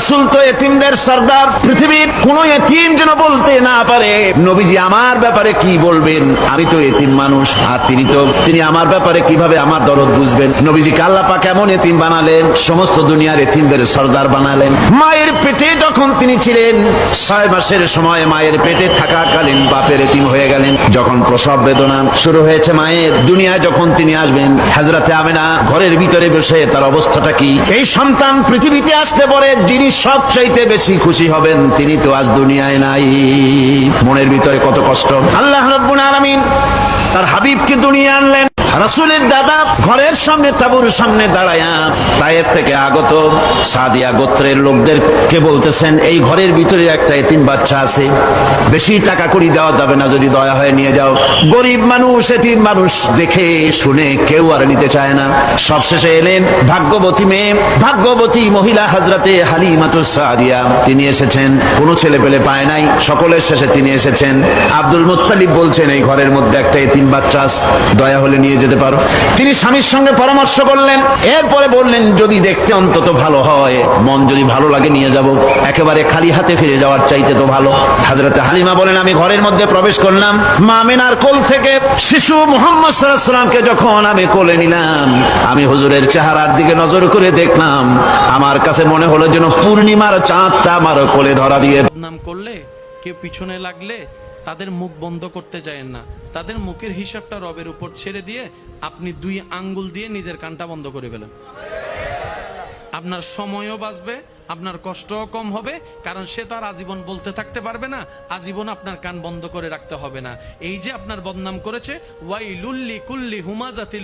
রাসূল তো এতিমদের সর্দার। পৃথিবীর কোন এতিম যেন বলতে না পারে। নবীজি আমার ব্যাপারে কি বলবেন? আমি তো এতিম মানুষ, আর তিনি তো তিনি আমার ব্যাপারে কীভাবে আমার দরদ বুঝবেন? নবীজি কাল্লাপা কেমন এতিম বানালেন, সমস্ত দুনিয়ার এতিমদের সর্দার বানালেন। মায়ের পেটে যখন তিনি ছিলেন, ছয় মাসের সময় মায়ের পেটে থাকাকালীন বাপের এতিম হয়ে গেলেন। যখন প্রসব বেদনা শুরু হয়েছে মায়ের, দুনিয়ায় যখন তিনি আসবেন হাজরাতে আমেনা ঘরের ভিতরে বসে তার অবস্থাটা কি? এই সন্তান পৃথিবীতে আসতে পরে, যিনি সবচাইতে বেশি খুশি হবেন তিনি তো আজ দুনিয়ায় নাই। মনের ভিতরে কত কষ্ট। আল্লাহ রব্বুল আলামিন তার হাবিবকে দুনিয়া আনলেন। রাসূলের দাদা ঘরের সামনে, তাবুর সামনে দাঁড়ায়া, তায়ের থেকে আগত সাদিয়া গোত্রের লোকদেরকে বলতেছেন, এই ঘরের ভিতরে একটা এতিম বাচ্চা আছে, বেশি টাকা করি দেওয়া যাবে না, যদি দয়া হয়ে নিয়ে যাও। গরিব মানুষ, এতিম মানুষ দেখে, শুনে কেউ আর নিতে চায় না। সবশেষে এলেন ভাগ্যবতী মেয়ে, ভাগ্যবতী মহিলা হাজরাতে হালিমাতুস সাদিয়া। তিনি এসেছেন, কোনো ছেলে পেলে পায় নাই, সকলের শেষে তিনি এসেছেন। আব্দুল মুত্তালিব বলছেন, এই ঘরের মধ্যে একটা এতিম বাচ্চা দয়া হলে নিয়ে যেতে পারো। তিনি স্বামীর সঙ্গে পরামর্শ করলেন, এরপরে বললেন, যদি দেখতে অন্তত ভালো হয়, মন যদি ভালো লাগে নিয়ে যাব। একেবারে খালি হাতে ফিরে যাওয়ার চাইতে তো ভালো। হাজরতে হালিমা বলেন, আমি ঘরের মধ্যে প্রবেশ করলাম। মা মেনার কোল থেকে শিশু মোহাম্মদ সাল্লাহামকে যখন আমি কোলে নিলাম, আমি হুজুরের চেহারার দিকে নজর করে দেখলাম। আমার কাছে মনে হলো যেন পূর্ণিমার চাঁদটা আমার কোলে ধরা দিয়ে নাম করলে, কেউ পিছনে লাগলে তাদের মুখ বন্ধ করতে যায় না। তাদের মুখের হিসাবটা রবের উপর ছেড়ে দিয়ে আপনি দুই আঙ্গুল দিয়ে নিজের কানটা বন্ধ করে ফেলেন। আপনার সময়ও বাঁচবে, আপনার কষ্টও কম হবে, কারণ সে তার আজীবন বলতে থাকতে পারবে না, আজীবন আপনার কান বন্ধ করে রাখতে হবে না। এই যে আপনার বদনাম করেছে ওয়াই লুল্লি কুল্লি হুমাজাতিল